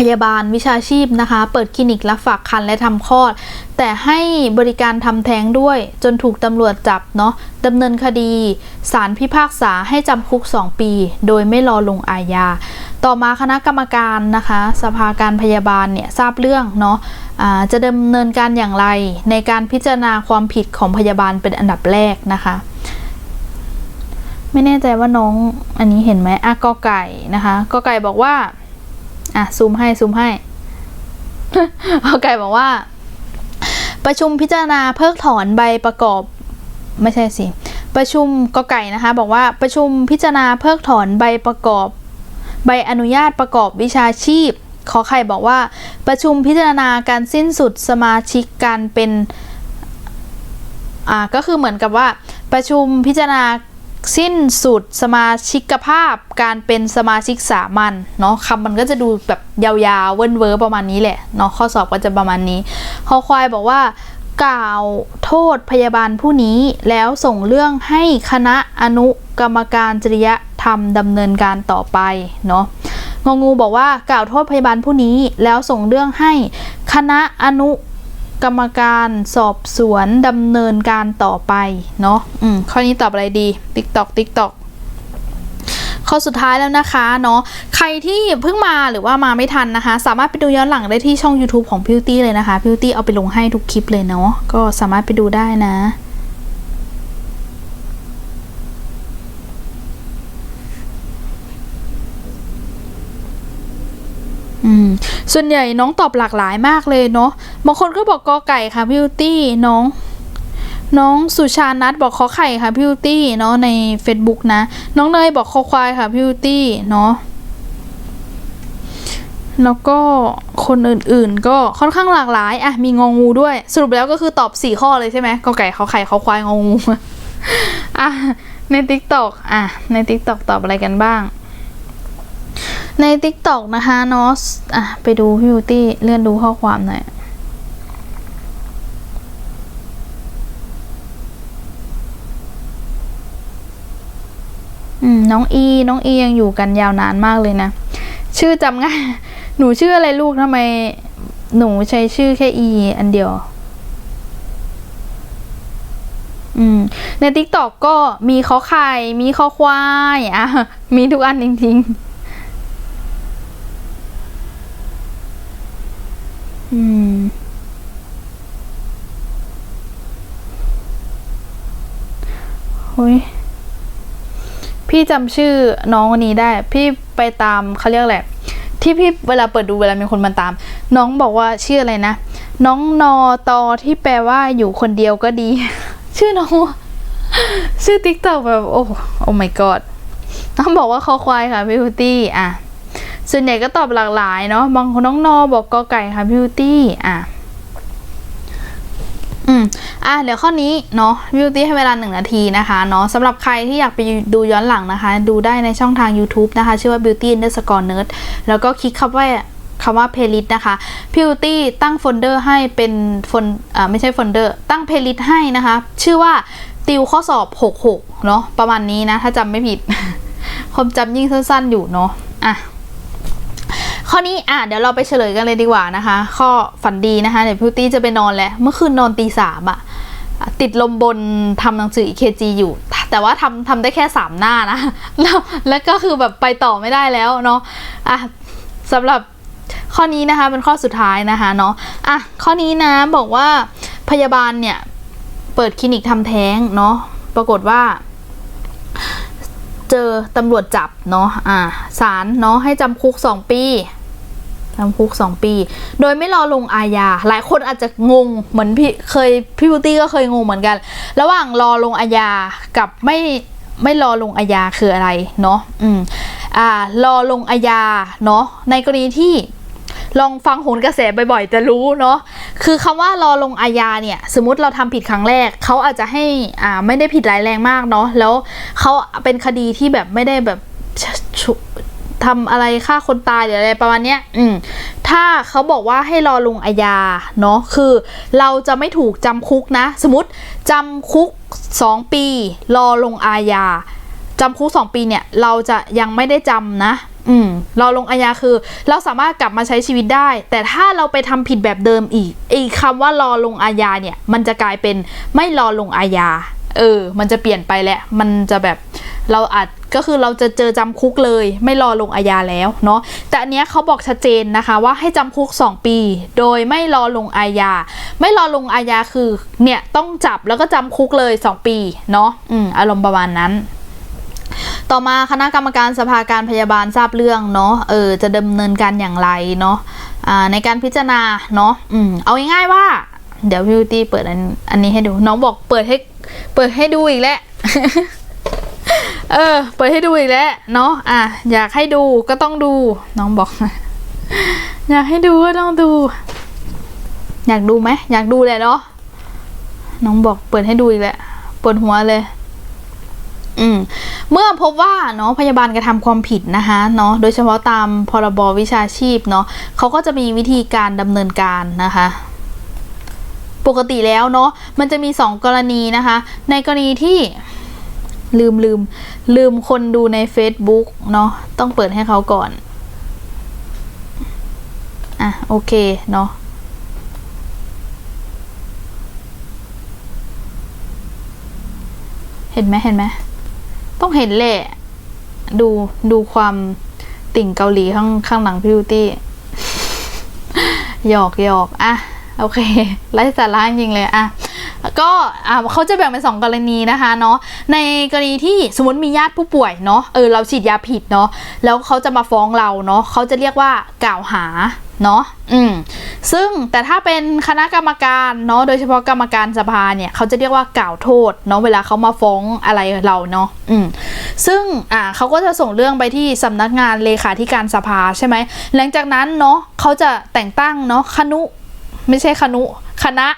พยาบาลวิชาชีพนะคะ เปิดคลินิกรับฝากคันและทำคลอด แต่ให้บริการทำแท้งด้วย จนถูกตำรวจจับเนาะดำเนินคดีศาลพิพากษาให้จำคุก 2 ปี โดยไม่รอลงอาญา ต่อมาคณะกรรมการนะคะ สภาการพยาบาลเนี่ยทราบเรื่องเนาะอ่าจะดำเนินการอย่างไรในการพิจารณาความผิดของพยาบาลเป็นอันดับแรกนะคะไม่แน่ใจว่าน้องอันนี้เห็นไหมอะกอไก่นะคะกอไก่บอกว่า อะซูมให้ซูมให้กอไก่บอกว่า ประชุมพิจารณาเพิกถอนใบประกอบ ไม่ใช่สิ ประชุมกไก่นะคะ บอกว่าประชุมพิจารณาเพิกถอนใบประกอบ ใบอนุญาตประกอบวิชาชีพ ขอไข่บอกว่า ประชุมพิจารณาการสิ้นสุดสมาชิกการเป็นอ่าก็คือเหมือนกับว่า ประชุมพิจารณา สิ้นสุดสมาชิกภาพการเป็นสมาชิกสามัญเนาะคำมันก็จะดูแบบยาวๆ เว้นเวอร์ประมาณนี้แหละเนาะข้อสอบก็จะประมาณนี้คอควายบอกว่ากล่าวโทษพยาบาลผู้นี้แล้วส่งเรื่องให้คณะอนุกรรมการจริยธรรมดำเนินการต่อไปเนาะงงูบอกว่ากล่าวโทษพยาบาลผู้นี้แล้วส่งเรื่องให้คณะอนุ กรรมการสอบสวนดำเนินการต่อไปเนาะอืมข้อนี้ตอบอะไรดี ติ๊กตอกติ๊กตอกข้อสุดท้ายแล้วนะคะเนาะใครที่เพิ่งมาหรือว่ามาไม่ทันนะคะ สามารถไปดูย้อนหลังได้ที่ช่อง YouTube ของพิวตี้เลยนะคะพิวตี้เอาไปลงให้ทุกคลิปเลยเนาะก็สามารถไปดูได้นะ ส่วนใหญ่น้องตอบหลากหลายมากเลยเนาะบางคนก็บอกกอไก่ค่ะพิวตี้น้อง น้องสุชานัทบอกขอไข่ค่ะพิวตี้เนาะใน Facebook นะ น้องเนยบอกคอควายค่ะพิวตี้เนาะแล้วก็คนอื่นๆ ก็ค่อนข้างหลากหลายอะมีงองูด้วย สรุปแล้วก็คือตอบสี่ข้อเลยใช่ไหมกอไก่ขอไข่ขอควายงองูอะใน TikTok อะใน TikTok ตอบอะไรกันบ้าง ใน TikTok นะคะนาะอะ ไปดูพี่บิวตี้เลื่อนดูข้อความหน่อยอืมน้องอี น้องอียังอยู่กันยาวนานมากเลยนะ ชื่อจำง่าย หนูชื่ออะไรลูกทำไม หนูใช้ชื่อแค่อี อันเดียว อืม ใน TikTok ก็มีข้อไข่ มีข้อควาย อะ มีทุกอันจริง ๆ อืม โอ้ย พี่จำชื่อน้องคนนี้ได้ พี่ไปตามเขาเรียกอะไรที่พี่เวลาเปิดดูเวลามีคนมาตาม น้องบอกว่าชื่ออะไรนะ น้องนอตอที่แปลว่าอยู่คนเดียวก็ดี ชื่อน้องชื่อติ๊กต็อกแบบ โอ้โอ้ my god น้องบอกว่าคอควายค่ะพี่พูตี้อะ ส่วนใหญ่ก็ตอบหลากหลายเนาะบางคนน้องนอบอกกอไก่ค่ะบิวตี้อะอืมอะเดี๋ยวข้อนี้เนาะบิวตี้ให้เวลาหนึ่งนาทีนะคะเนาะสำหรับใครที่อยากไปดูย้อนหลังนะคะ ดูได้ในช่องทาง YouTube นะคะ ชื่อว่า beauty underscore nerd แล้วก็คลิกคำว่าคำว่า playlist นะคะ beauty ตั้งโฟลเดอร์ให้เป็นโฟลอ่าไม่ใช่โฟลเดอร์ ตั้ง playlist ให้นะคะ ชื่อว่าติวข้อสอบ 66 เนาะประมาณนี้นะ ถ้าจำไม่ผิดความจำยิ่งสั้นๆอยู่เนาะอะ ข้อนี้อะเดี๋ยวเราไปเฉลยกันเลยดีกว่านะคะ ข้อฝันดีนะคะเดี๋ยวพิวตี้จะไปนอนแล้วเมื่อคืนนอนตีสามอะติดลมบนทำหนังสือ EKG อยู่ แต่ว่าทำทำได้แค่สามหน้านะ แล้วแล้วก็คือแบบไปต่อไม่ได้แล้วเนาะอะสำหรับข้อนี้นะคะเป็นข้อสุดท้ายนะคะเนาะอะข้อนี้นะบอกว่าพยาบาลเนี่ย เปิดคลินิกทำแท้งเนาะปรากฏว่า เจอตำรวจจับเนาะอ่าศาลเนาะให้จำคุก 2 ปี จำคุก 2 ปี โดยไม่รอลงอาญา หลายคนอาจจะงงเหมือนพี่เคยพี่บูตี้ก็เคยงงเหมือนกัน ระหว่างรอลงอาญากับไม่ไม่รอลงอาญาคืออะไรเนาะอืมอ่ารอลงอาญาเนาะในกรณีที่ลองฟังโหนกระแสบ่อยๆ จะรู้เนาะ คือคำว่ารอลงอาญาเนี่ย สมมติเราทำผิดครั้งแรก เขาอาจจะให้อ่าไม่ได้ผิดร้ายแรงมากเนาะ แล้วเขาเป็นคดีที่แบบไม่ได้แบบ ทำอะไรฆ่าคนตายหรืออะไรประมาณเนี้ยอืมถ้าเขาบอกว่าให้รอลงอาญาเนาะคือเราจะไม่ถูกจำคุกนะ สมมติจำคุก 2 ปี รอลงอาญาจำคุก 2 ปีเนี่ยเราจะยังไม่ได้จำนะอืมรอลงอาญาคือ เราสามารถกลับมาใช้ชีวิตได้ แต่ถ้าเราไปทำผิดแบบเดิมอีกไอ้คำว่ารอลงอาญาเนี่ย มันจะกลายเป็นไม่รอลงอาญาเออ มันจะเปลี่ยนไปแหละ มันจะแบบ เราอาจก็คือเราจะเจอจำคุกเลย ไม่รอลงอาญาแล้วเนาะแต่อันเนี้ยเขาบอกชัดเจนนะคะว่าให้จำคุก 2 ปี โดยไม่รอลงอาญาไม่รอลงอาญาคือเนี่ยต้องจับแล้วก็จำคุกเลย 2 ปีเนาะอืมอารมณ์ประมาณนั้นต่อมาคณะกรรมการสภาการพยาบาลทราบเรื่องเนาะ เออ จะดำเนินการอย่างไรเนาะในการพิจารณาเนาะ อืม เอาง่ายๆว่า เดี๋ยววิวตี้เปิดอันอันนี้ให้ดู น้องบอกเปิดให้ เปิดให้ดูอีกแล้ว เออ เปิดให้ดูอีกแล้วเนาะอะ อยากให้ดูก็ต้องดู น้องบอกอยากให้ดูก็ต้องดู อยากดูไหมอยากดูแหละเนาะน้องบอกเปิดให้ดูอีกแล้วปวดหัวเลย อืม เมื่อพบว่าเนาะพยาบาลกระทำความผิดนะคะเนาะโดยเฉพาะตามพรบวิชาชีพเนาะเขาก็จะมีวิธีการดำเนินการนะคะปกติแล้วเนาะมันจะมีสองกรณีนะคะ ในกรณีที่ ลืมลืมลืมคนดูใน Facebook เนาะต้องเปิดให้เขาก่อน อะ โอเค เนาะเห็นไหมเห็นไหมต้องเห็นแหละ ดูดูความติ่งเกาหลีข้างข้างหลังพิวตี้หยอกหยอกอะ โอเคไร้สาระจริงเลยอะ ก็เขาจะแบ่งเป็นสองกรณีนะคะเนาะในกรณีที่สมมติมีญาติผู้ป่วยเนาะเออเราฉีดยาผิดเนาะแล้วเขาจะมาฟ้องเราเนาะเขาจะเรียกว่ากล่าวหาเนาะอืมซึ่งแต่ถ้าเป็นคณะกรรมการเนาะโดยเฉพาะกรรมการสภาเนี่ยเขาจะเรียกว่ากล่าวโทษเนาะเวลาเขามาฟ้องอะไรเราเนาะอืมซึ่งอ่าเขาก็จะส่งเรื่องไปที่สำนักงานเลขาธิการสภาใช่ไหมหลังจากนั้นเนาะเขาจะแต่งตั้งเนาะคณุไม่ใช่คณุคณะ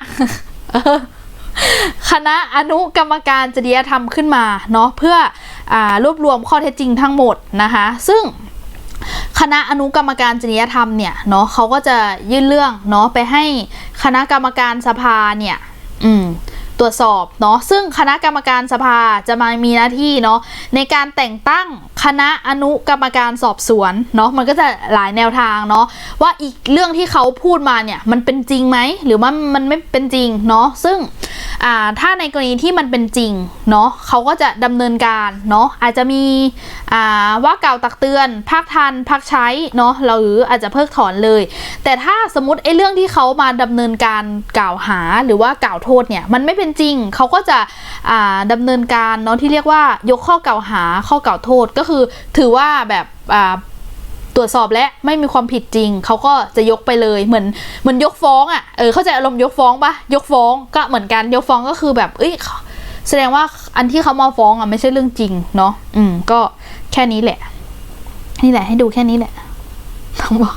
คณะอนุกรรมการจริยธรรมขึ้นมาเนาะเพื่ออรวบรวมข้อเท็จจริงทั้งหมดนะคะ ซึ่งคณะอนุกรรมการจริยธรรมเนี่ยเนาะเขาก็จะยื่นเรื่องเนาะไปให้คณะกรรมการสภาเนี่ยอืมตรวจสอบเนาะซึ่งคณะกรรมการสภาจะมามีหน้าที่เนาะในการแต่งตั้ง คณะอนุกรรมการสอบสวนเนาะมันก็จะหลายแนวทางเนาะว่าอีกเรื่องที่เขาพูดมาเนี่ยมันเป็นจริงไหมหรือว่ามันไม่เป็นจริงเนาะซึ่งอ่าถ้าในกรณีที่มันเป็นจริงเนาะเขาก็จะดำเนินการเนาะอาจจะมีอ่าว่ากล่าวตักเตือนพักทันพักใช้เนาะเราหรืออาจจะเพิกถอนเลย แต่ถ้าสมมติไอ้เรื่องที่เขามาดำเนินการกล่าวหาหรือว่ากล่าวโทษเนี่ยมันไม่เป็นจริงเขาก็จะอ่าดำเนินการเนาะที่เรียกว่ายกข้อกล่าวหาข้อกล่าวโทษก็คือือถือว่าแบบอ่าตรวจสอบและไม่มีความผิดจริง เขาก็จะยกไปเลยเหมือนเหมือนยกฟ้องอะ่ะเออเข้าใจอารมณ์ยกฟ้องปะยกฟ้องก็เหมือนกันยกฟ้องก็คือแบบเอ้ยแสดงว่าอันที่เขามาฟ้องอะไม่ใช่เรื่องจริงเนาะอืมก็แค่นี้แหละ นี่แหละให้ดูแค่นี้แหละน้องบอก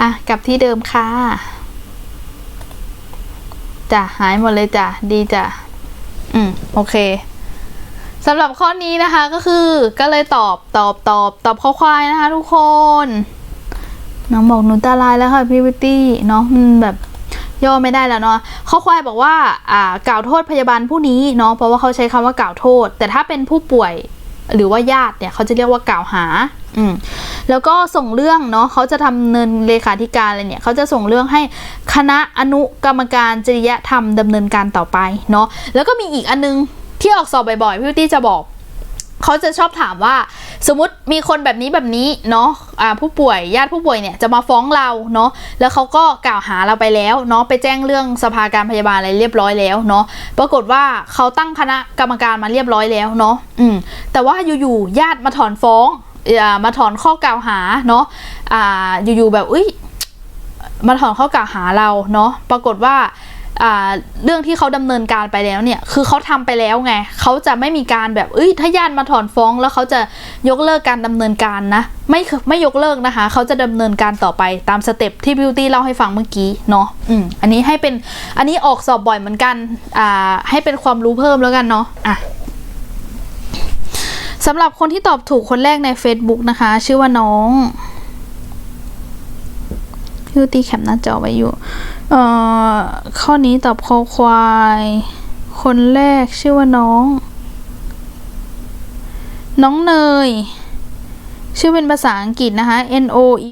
อะกลับที่เดิมค่ะจ้ะหายหมดเลยจ้ะดีจ้ะอืมโอเค สำหรับข้อนี้นะคะก็คือก็เลยตอบตอบตอบตอบข้อควายนะคะทุกคนน้องบอกหนูตาลายแล้วค่ะพี่วิตตี้เนาะมันแบบย่อไม่ได้แล้วเนาะข้อควายบอกว่าอ่ากล่าวโทษพยาบาลผู้นี้เนาะเพราะว่าเขาใช้คำว่ากล่าวโทษ แต่ถ้าเป็นผู้ป่วยหรือว่าญาติเนี่ยเขาจะเรียกว่ากล่าวหาอืมแล้วก็ส่งเรื่องเนาะเขาจะทำเนินเลขาธิการอะไรเนี่ยเขาจะส่งเรื่องให้คณะอนุกรรมการจริยธรรมดำเนินการต่อไปเนาะแล้วก็มีอีกอันนึง ที่ออกสอบบ่อยๆพี่ตี้จะบอกเขาจะชอบถามว่า สมมติมีคนแบบนี้แบบนี้เนาะะผู้ป่วยญาติผู้ป่วยเนี่ยจะมาฟ้องเราเนาะแล้วเขาก็กล่าวหาเราไปแล้วเนาะไปแจ้งเรื่องสภาการพยาบาลอะไรเรียบร้อยแล้วเนาะปรากฏว่าเขาตั้งคณะกรรมการมาเรียบร้อยแล้วเนาะอืมแต่ว่าอยู่ๆญาติมาถอนฟ้องมาถอนข้อกล่าวหาเนาะอ่าอยู่ๆแบบอุ้ยมาถอนข้อกล่าวหาเราเนาะปรากฏว่า เรื่องที่เขาดำเนินการไปแล้วเนี่ย คือเขาทำไปแล้วไง เขาจะไม่มีการแบบเอ้ยถ้าญาติมาถอนฟ้อง แล้วเขาจะยกเลิกการดำเนินการนะ ไม่ไม่ยกเลิกนะคะ เขาจะดำเนินการต่อไปตามสเต็ปที่บิวตี้เล่าให้ฟังเมื่อกี้เนาะ อืม อันนี้ให้เป็น อันนี้ออกสอบบ่อยเหมือนกัน อ่า ให้เป็นความรู้เพิ่มแล้วกันเนาะ อะสำหรับคนที่ตอบถูกคนแรกใน Facebook นะคะ ชื่อว่าน้องพิวตี้แคปหน้าจอไว้อยู่ เอ่อข้อนี้ตอบคอควาย คนแรกชื่อว่าน้อง น้องเนย ชื่อเป็นภาษาอังกฤษนะคะ N O E